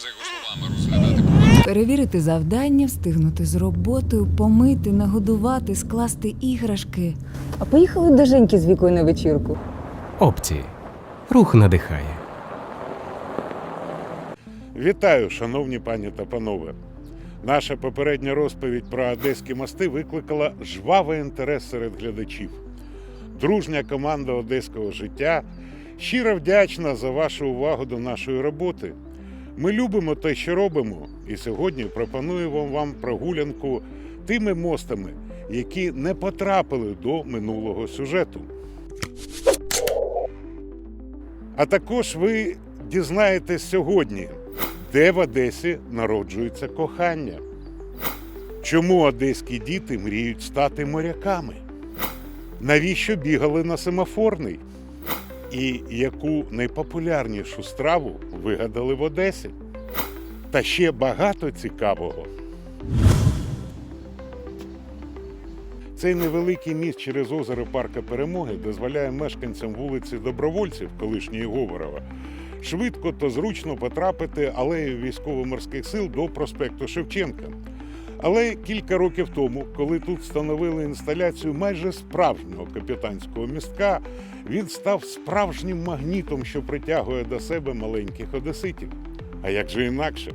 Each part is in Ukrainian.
За його словами, розглядати Перевірити завдання, встигнути з роботою, помити, нагодувати, скласти іграшки. А поїхали до Женьки з вікою на вечірку. Опції. Рух надихає. Вітаю, шановні пані та панове. Наша попередня розповідь про одеські мости викликала жвавий інтерес серед глядачів. Дружня команда одеського життя щиро вдячна за вашу увагу до нашої роботи. Ми любимо те, що робимо, і сьогодні пропонуємо вам прогулянку тими мостами, які не потрапили до минулого сюжету. А також ви дізнаєтесь сьогодні, де в Одесі народжується кохання. Чому одеські діти мріють стати моряками? Навіщо бігали на семафорний? І яку найпопулярнішу страву вигадали в Одесі? Та ще багато цікавого. Цей невеликий міст через озеро Парка Перемоги дозволяє мешканцям вулиці Добровольців, колишньої Говорова, швидко та зручно потрапити алеєю військово-морських сил до проспекту Шевченка. Але кілька років тому, коли тут встановили інсталяцію майже справжнього капітанського містка, він став справжнім магнітом, що притягує до себе маленьких одеситів. А як же інакше?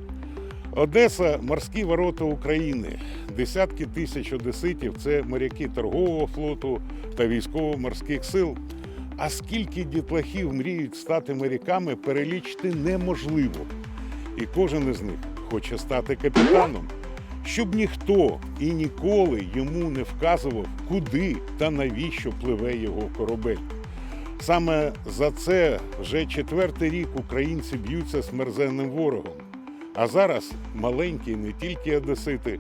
Одеса морські ворота України. Десятки тисяч одеситів це моряки торгового флоту та військово-морських сил. А скільки дітлахів мріють стати моряками, перелічити неможливо. І кожен із них хоче стати капітаном, щоб ніхто і ніколи йому не вказував, куди та навіщо пливе його корабель. Саме за це вже четвертий рік українці б'ються з мерзенним ворогом. А зараз маленькі, не тільки одесити,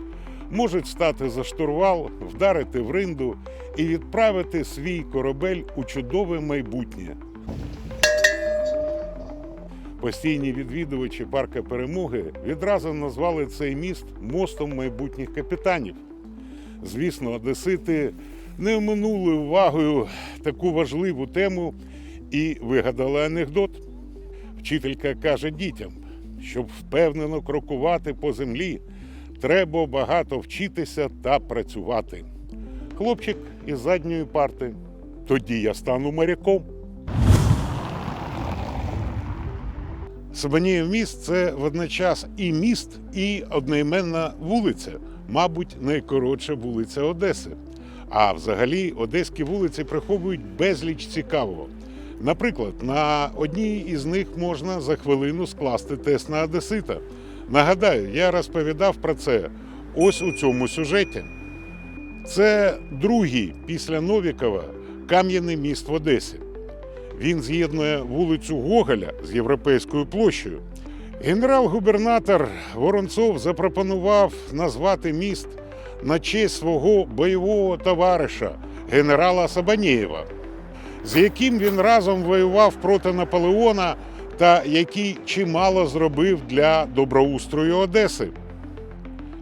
можуть стати за штурвал, вдарити в ринду і відправити свій корабель у чудове майбутнє. Постійні відвідувачі парка перемоги відразу назвали цей міст мостом майбутніх капітанів. Звісно, одесити не оминули увагою таку важливу тему і вигадали анекдот. Вчителька каже дітям, щоб впевнено крокувати по землі, треба багато вчитися та працювати. Хлопчик із задньої парти. Тоді я стану моряком. Сабанієв міст це водночас і міст, і одноіменна вулиця, мабуть, найкоротша вулиця Одеси. А взагалі одеські вулиці приховують безліч цікавого. Наприклад, на одній із них можна за хвилину скласти тест на одесита. Нагадаю, я розповідав про це ось у цьому сюжеті. Це другий після Новікова кам'яний міст в Одесі. Він з'єднує вулицю Гоголя з Європейською площею. Генерал-губернатор Воронцов запропонував назвати міст на честь свого бойового товариша генерала Сабанієва, з яким він разом воював проти Наполеона та який чимало зробив для доброустрою Одеси.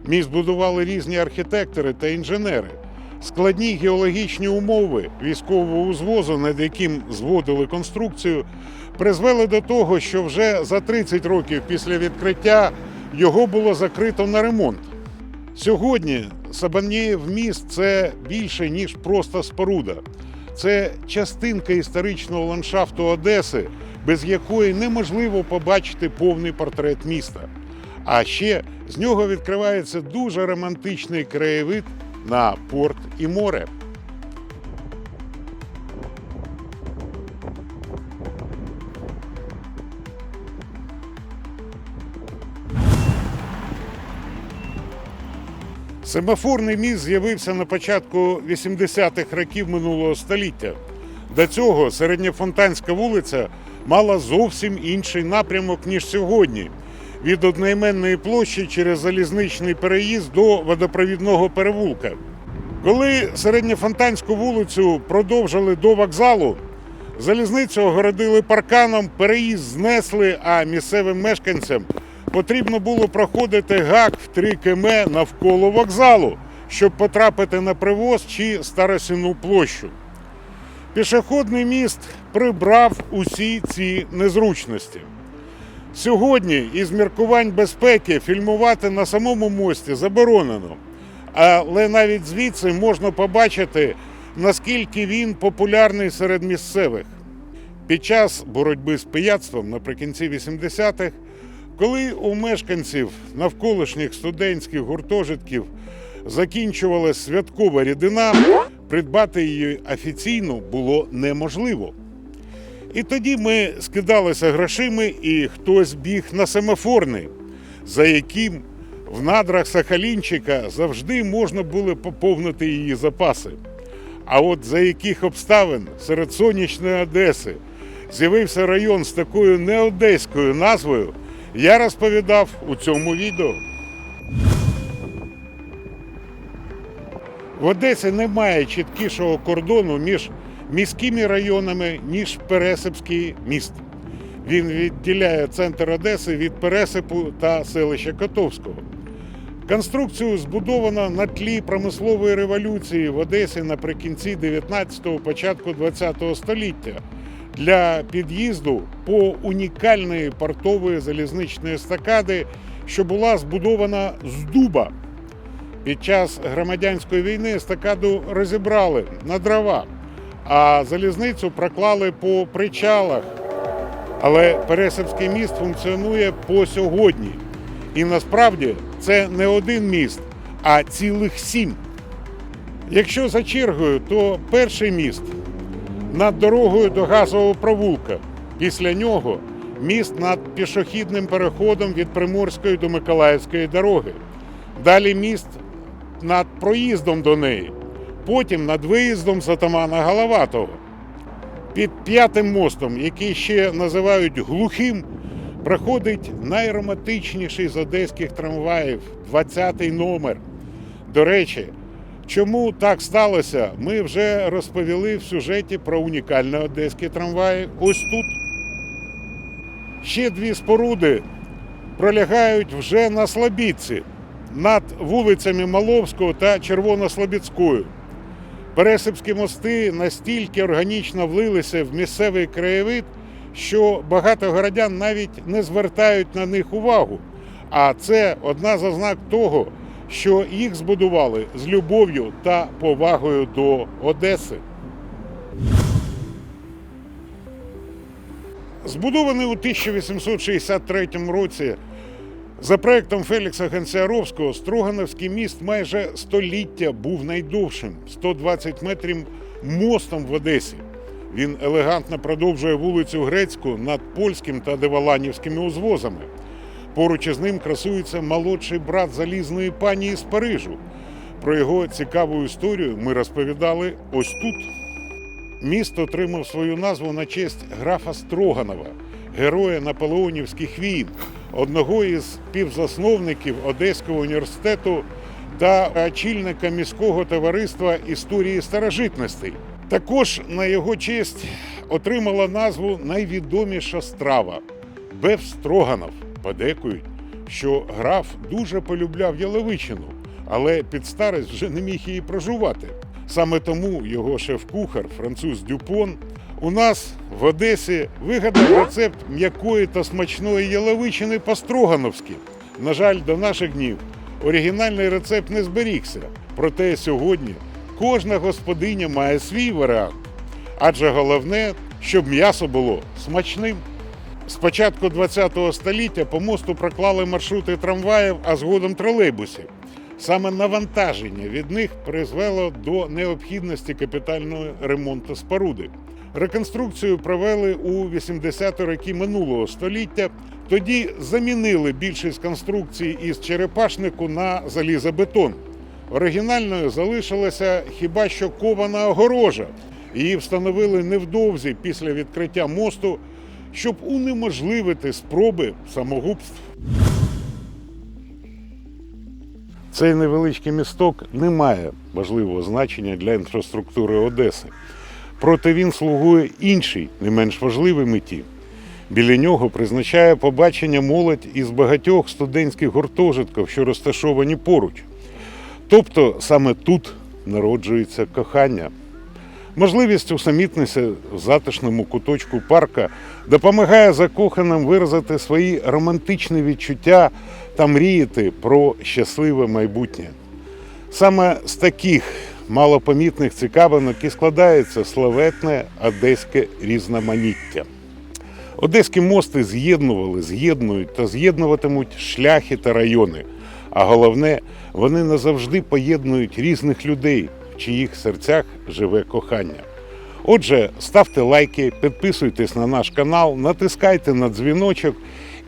Міст будували різні архітектори та інженери. Складні геологічні умови військового узвозу, над яким зводили конструкцію, призвели до того, що вже за 30 років після відкриття його було закрито на ремонт. Сьогодні Сабанієв міст це більше, ніж просто споруда. Це частинка історичного ландшафту Одеси, без якої неможливо побачити повний портрет міста. А ще з нього відкривається дуже романтичний краєвид на порт і море. Семафорний міст з'явився на початку 80-х років минулого століття. До цього середньофонтанська вулиця мала зовсім інший напрямок, ніж сьогодні. Від одноіменної площі через залізничний переїзд до водопровідного перевулка. Коли середньофонтанську вулицю продовжили до вокзалу, залізницю огородили парканом, переїзд знесли, а місцевим мешканцям потрібно було проходити гак в 3 км навколо вокзалу, щоб потрапити на привоз чи старосіну площу. Пішохідний міст прибрав усі ці незручності. Сьогодні із міркувань безпеки фільмувати на самому мості заборонено. Але навіть звідси можна побачити, наскільки він популярний серед місцевих. Під час боротьби з пияцтвом наприкінці 80-х, коли у мешканців навколишніх студентських гуртожитків закінчувалася святкова рідина, придбати її офіційно було неможливо. І тоді ми скидалися грошима, і хтось біг на семафорний, за яким в надрах Сахалінчика завжди можна було поповнити її запаси. А от за яких обставин серед сонячної Одеси з'явився район з такою неодеською назвою, я розповідав у цьому відео. В Одесі немає чіткішого кордону між міськими районами, ніж Пересипський міст. Він відділяє центр Одеси від Пересипу та селища Котовського. Конструкцію збудовано на тлі промислової революції в Одесі наприкінці 19-го, початку 20-го століття для під'їзду по унікальної портової залізничної естакади, що була збудована з дуба. Під час громадянської війни естакаду розібрали на дрова, а залізницю проклали по причалах. Але Пересипський міст функціонує по сьогодні. І насправді це не один міст, а цілих сім. Якщо за чергою, то перший міст над дорогою до газового провулка. Після нього міст над пішохідним переходом від Приморської до Миколаївської дороги. Далі міст над проїздом до неї, потім над виїздом з атамана Головатого. Під п'ятим мостом, який ще називають глухим, проходить найромантичніший з одеських трамваїв 20-й номер. До речі, чому так сталося, ми вже розповіли в сюжеті про унікальні одеські трамваї. Ось тут. Ще дві споруди пролягають вже на Слобідці над вулицями Маловського та Червонослобідською. Пересипські мости настільки органічно влилися в місцевий краєвид, що багато городян навіть не звертають на них увагу. А це одна з ознак того, що їх збудували з любов'ю та повагою до Одеси. Збудований у 1863 році за проектом Фелікса Гонсіаровського, Строгановський міст майже століття був найдовшим 120 метрів мостом в Одесі. Він елегантно продовжує вулицю Грецьку над польським та Деваланівськими узвозами. Поруч із ним красується молодший брат залізної пані з Парижу. Про його цікаву історію ми розповідали ось тут. Місто отримав свою назву на честь графа Строганова, героя наполеонівських війн, одного із співзасновників Одеського університету та очільника міського товариства історії старожитностей. Також на його честь отримала назву найвідоміша страва Беф Строганов. Подекують, що граф дуже полюбляв Яловичину, але під старість вже не міг її прожувати. Саме тому його шеф-кухар, француз Дюпон, у нас в Одесі вигадав рецепт м'якої та смачної яловичини по-строгановськи. На жаль, до наших днів оригінальний рецепт не зберігся. Проте сьогодні кожна господиня має свій варіант. Адже головне, щоб м'ясо було смачним. З початку ХХ століття по мосту проклали маршрути трамваїв, а згодом тролейбусів. Саме навантаження від них призвело до необхідності капітального ремонту споруди. Реконструкцію провели у 80-ті роки минулого століття. Тоді замінили більшість конструкцій із черепашнику на залізобетон. Оригінальною залишилася хіба що кована огорожа. Її встановили невдовзі після відкриття мосту, щоб унеможливити спроби самогубств. Цей невеличкий місток не має важливого значення для інфраструктури Одеси. Проте він слугує іншій, не менш важливій меті. Біля нього призначає побачення молодь із багатьох студентських гуртожитків, що розташовані поруч. Тобто саме тут народжується кохання. Можливість усамітнитися в затишному куточку парка допомагає закоханим виразити свої романтичні відчуття та мріяти про щасливе майбутнє. Саме з таких малопомітних цікавинок і складається славетне одеське різноманіття. Одеські мости з'єднували, з'єднують та з'єднуватимуть шляхи та райони. А головне, вони назавжди поєднують різних людей, в чиїх серцях живе кохання. Отже, ставте лайки, підписуйтесь на наш канал, натискайте на дзвіночок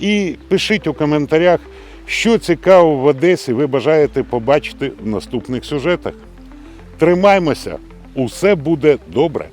і пишіть у коментарях, що цікаво в Одесі ви бажаєте побачити в наступних сюжетах. Тримаймося, усе буде добре.